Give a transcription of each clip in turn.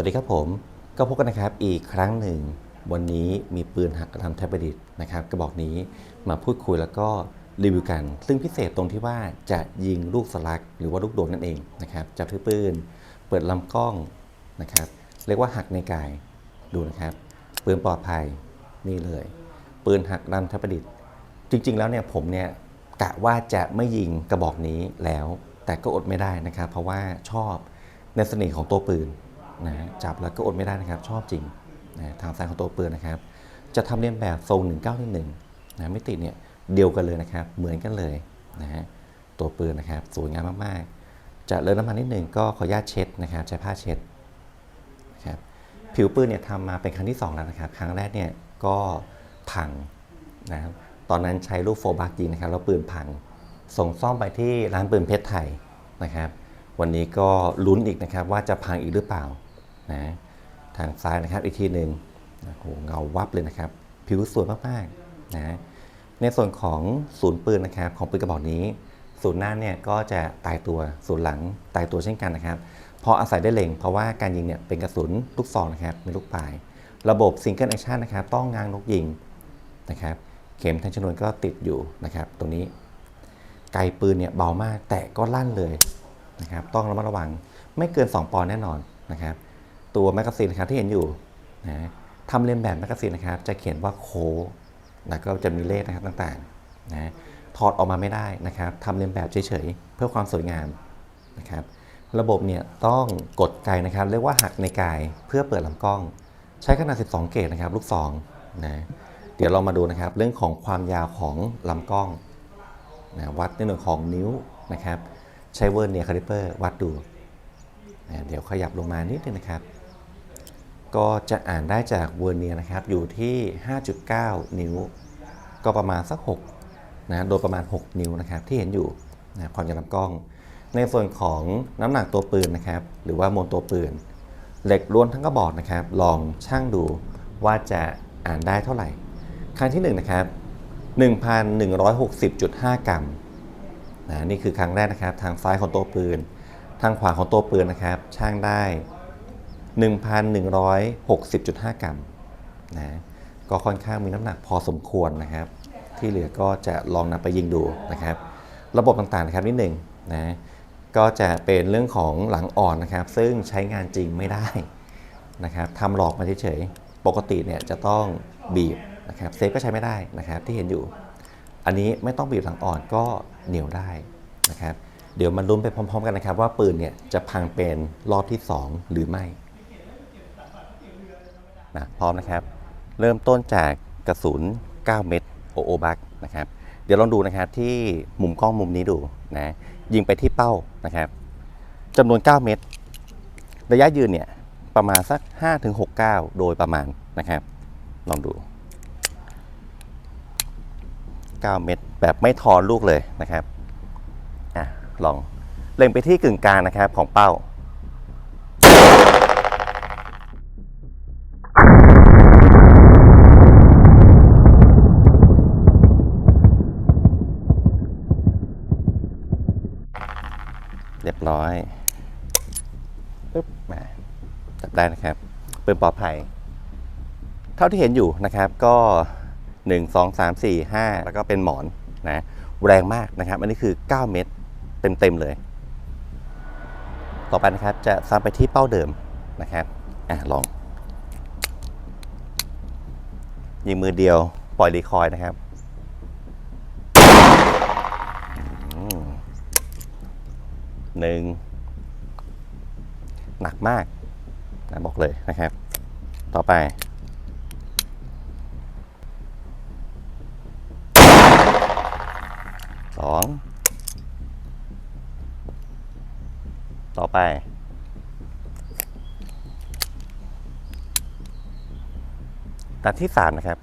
วัสดีครับผม ก็พบกันนะครับอีกครั้งหนึ่ง วันนี้มีปืนหักกระทำแทบประดิษฐ์นะครับกระบอกนี้มาพูดคุยแล้วก็รีวิวกัน ซึ่งพิเศษตรงที่ว่าจะยิงลูกสลักหรือว่าลูกโดดนั่นเองนะครับจับถือปืน เปิดลำกล้องนะครับเรียกว่าหักในกายดูนะครับปืนปลอดภัยนี่เลย ปืนหักดันทประดิษฐ์ จริง ๆ แล้วเนี่ยผมเนี่ยกะว่าจะไม่ยิงกระบอกนี้แล้ว แต่ก็อดไม่ได้นะครับ เพราะว่าชอบในเสน่ห์ของตัวปืน นะจับแล้วก็อดไม่ได้นะครับ ชอบจริงนะทางซ้ายของตัวปืนนะครับ จะทำเลียนแบบทรง1911นะไมิติดเนี่ยเดียวกันเลยนะครับ เหมือนกันเลยนะฮะตัวปืนนะครับสวยงามมากๆ จะเลอะน้ำมันนิดหนึ่งก็ขออนุญาตเช็ดนะครับใช้ผ้าเช็ดนะครับผิวปืนเนี่ยทำมาเป็นครั้งที่ 2 แล้วนะครับ ครั้งแรกเนี่ยก็พังนะครับตอนนั้นใช้ลูกโฟบาร์ยิงนะครับแล้วปืนพัง ส่งซ่อมไปที่ร้านปืนเพชรไทยนะครับ วันนี้ก็ลุ้นอีกนะครับว่าจะพังอีกหรือเปล่า นะทางซ้ายนะครับอีกทีหนึ่งโอ้โหเงาวับเลยนะครับ ผิวสวยมากๆนะในส่วนของศูนย์ปืนนะครับ ของปืนกระบอกนี้ศูนย์หน้าเนี่ยก็จะตายตัวศูนย์หลังตายตัวเช่นกันนะครับ เพราะอาศัยได้เล็งเพราะว่าการยิงเนี่ยเป็นกระสุนลูกซองนะครับเป็นลูกปลาย ระบบซิงเกิลแอคชั่นนะครับต้องง้างนกยิงนะครับ เข็มแทงชนวนก็ติดอยู่นะครับ ตรงนี้ ไกลปืนเนี่ยเบามากแต่ก็ลั่นเลยนะครับ ต้องระมัดระวังไม่เกิน 2 ปอนด์แน่นอนนะครับ ตัวแมกกาซีนนะครับที่เห็นอยู่นะทำเลียนแบบแมกกาซีนนะครับ จะเขียนว่าโคแล้วก็จะมีเลขนะครับต่างๆนะถอดออกมาไม่ได้นะครับทำเลียนแบบเฉยๆ เพื่อความสวยงามนะครับ ระบบเนี่ยต้องกดไกนะครับ เรียกว่าหักในกายเพื่อเปิดลำกล้อง ใช้ขนาด 12 เกตนะครับ ลูกซองนะเดี๋ยวเรามาดูนะครับ เรื่องของความยาวของลำกล้องนะวัดในหน่วยของนิ้วนะครับ ใช้เวอร์เนียคาลิเปอร์วัดดูนะเดี๋ยวขยับลงมานิดนึงนะครับ ก็จะอ่านได้จากเวอร์เนียนะครับ อยู่ที่ 5.9 นิ้ว ก็ประมาณสัก6นะโดยประมาณ 6 นิ้วนะครับ ที่เห็นอยู่นะความยาวลำกล้อง ในส่วนของน้ำหนักตัวปืนนะครับ หรือว่ามวลตัวปืน เหล็กล้วนทั้งกระบอกนะครับ ลองชั่งดูว่าจะอ่านได้เท่าไหร่ครั้งที่ 1 นะครับ 1,160.5 กรัมนะนี่คือครั้งแรกนะครับ ทางซ้ายของตัวปืน ทางขวาของตัวปืนนะครับช่างได้ 1,160.5 กรัมนะก็ค่อนข้างมีน้ำหนักพอสมควรนะครับ ที่เหลือก็จะลองนำไปยิงดูนะครับ ระบบต่างๆนะครับนิดหนึ่งนะก็จะเป็นเรื่องของหลังอ่อนนะครับ ซึ่งใช้งานจริงไม่ได้นะครับทำหลอกมาเฉยๆปกติเนี่ยจะต้องบีบนะครับเซฟก็ใช้ไม่ได้นะครับที่เห็นอยู่ อันนี้ไม่ต้องบีบหลังอ่อนก็เหนียวได้นะครับ เดี๋ยวมาลุ้นไปพร้อม ๆ กันนะครับ ว่าปืนเนี่ยจะพังเป็นรอบที่ 2 หรือไม่ นะพร้อมนะครับ เริ่มต้นจากกระสุน 9 เม็ดโอโอบักนะครับ เดี๋ยวลองดูนะครับที่มุมกล้องมุมนี้ดูนะยิงไปที่เป้านะครับจำนวน 9 เม็ดระยะยืนเนี่ยประมาณสัก 5-6ก้าวโดยประมาณนะครับ ลองดู 9 เม็ดแบบไม่ทอนลูกเลยนะครับอะลองเล็งไปที่กึ่งกลางนะครับของเป้า เรียบร้อยปึ๊บมาจับ ได้นะครับปืนปลอดภัย เท่าที่เห็นอยู่นะครับก็ 1 2 3 4 5 แล้วก็เป็นหมอนนะแรงมากนะครับ อันนี้คือ 9 เม็ดเต็ม ๆ เลย ต่อไปนะครับจะซ้ำไปที่เป้าเดิมนะครับอะลอง ยิงมือเดียวปล่อยรีคอยนะครับหนึ่งหนักมาก นะบอกเลยนะครับ ต่อไป สอง ต่อไป ตัดที่สามนะครับ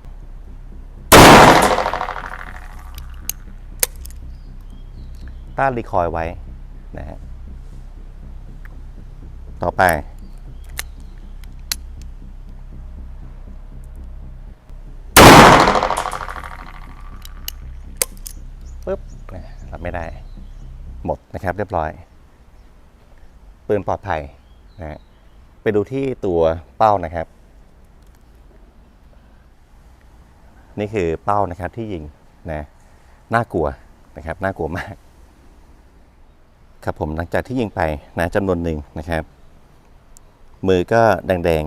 ต้านรีคอยล์ไว้นะฮะ ต่อไป ไม่ได้ หมดนะครับเรียบร้อย ปืนปลอดภัยนะฮะไปดูที่ตัวเป้านะครับ นี่คือเป้านะครับที่ยิงนะน่ากลัวนะครับน่ากลัวมาก ครับผมหลังจากที่ยิงไปนะจำนวนหนึ่งนะครับ มือก็แดง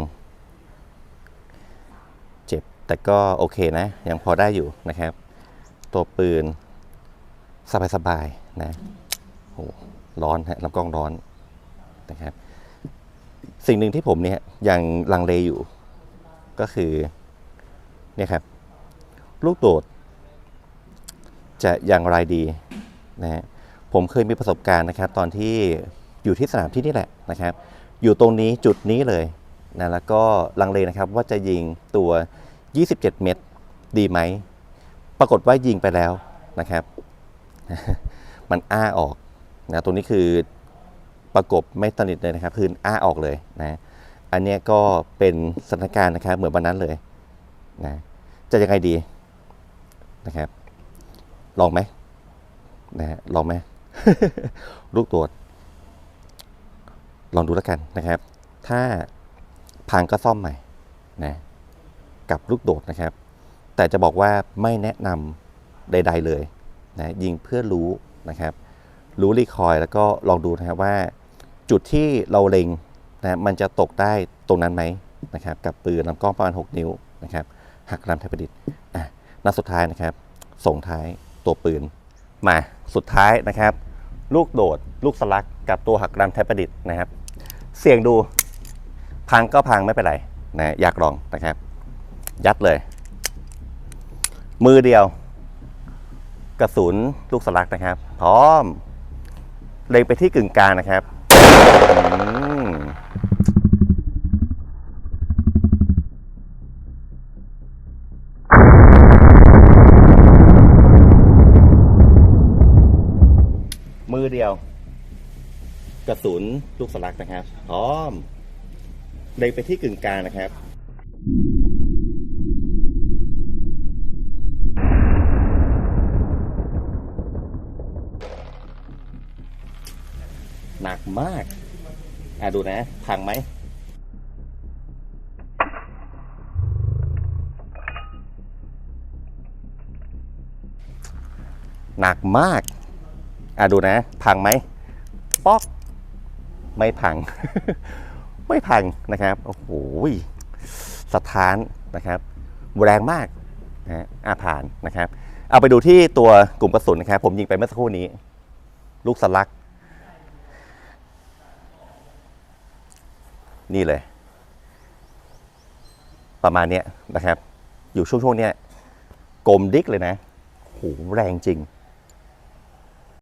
ๆ เจ็บแต่ก็โอเคนะ ยังพอได้อยู่นะครับ ตัวปืน สบายๆนะโอ้ร้อนฮะลำกล้องร้อนนะครับ สิ่งหนึ่งที่ผมเนี่ยยังลังเลอยู่ ก็คือเนี่ยครับ ลูกโดด จะอย่างไรดีนะฮะผมเคยมีประสบการณ์นะครับ ตอนที่อยู่ที่สนามที่นี่แหละนะครับ อยู่ตรงนี้จุดนี้เลยนะแล้วก็ลังเลนะครับว่าจะยิงตัว 27 เมตรดีไหม ปรากฏว่ายิงไปแล้วนะครับ มันอ้าออกนะตรงนี้คือประกบไม่สนิทเลยนะครับคืออ้าออกเลยนะอันนี้ก็เป็นสถานการณ์นะครับเหมือนวันนั้นเลยนะจะยังไงดีนะครับ ลองไหมนะฮะลองไหมลูกตรวจลองดูแล้วกันนะครับ ถ้าพังก็ซ่อมใหม่นะกับลูกโดดนะครับ แต่จะบอกว่าไม่แนะนำใด ๆ เลย นะยิงเพื่อรู้นะครับ รู้รีคอยล์แล้วก็ลองดูนะครับว่า จุดที่เราเล็งนะมันจะตกได้ตรงนั้นไหมนะครับ กับปืนลำกล้องประมาณ 6 นิ้วนะครับหักลำไทยประดิษฐ์อะนัดสุดท้ายนะครับ ส่งท้ายตัวปืนมาสุดท้ายนะครับ ลูกโดด ลูกสลักกับตัวหักลำไทยประดิษฐ์นะครับ เสี่ยงดูพังก็พังไม่เป็นไรนะอยากลองนะครับ ยัดเลย มือเดียว กระสุนลูกสลักนะครับ พร้อม เล็งไปที่กึ่งกลางนะครับมมือเดียว กระสุนลูกสลักนะครับ พร้อม เล็งไปที่กึ่งกลางนะครับ หนักมาก อะดูนะ พังไหม หนักมาก อะดูนะ พังไหม ป๊อก ไม่พัง ไม่พังนะครับ โอ้โห สถานนะครับ แรงมากนะฮะอาผ่านนะครับ เอาไปดูที่ตัวกลุ่มกระสุนนะครับ ผมยิงไปเมื่อสักครู่นี้ ลูกสลัก นี่เลย ประมาณเนี้ยนะครับ อยู่ช่วงๆเนี้ยกลมดิกเลยนะโหแรงจริง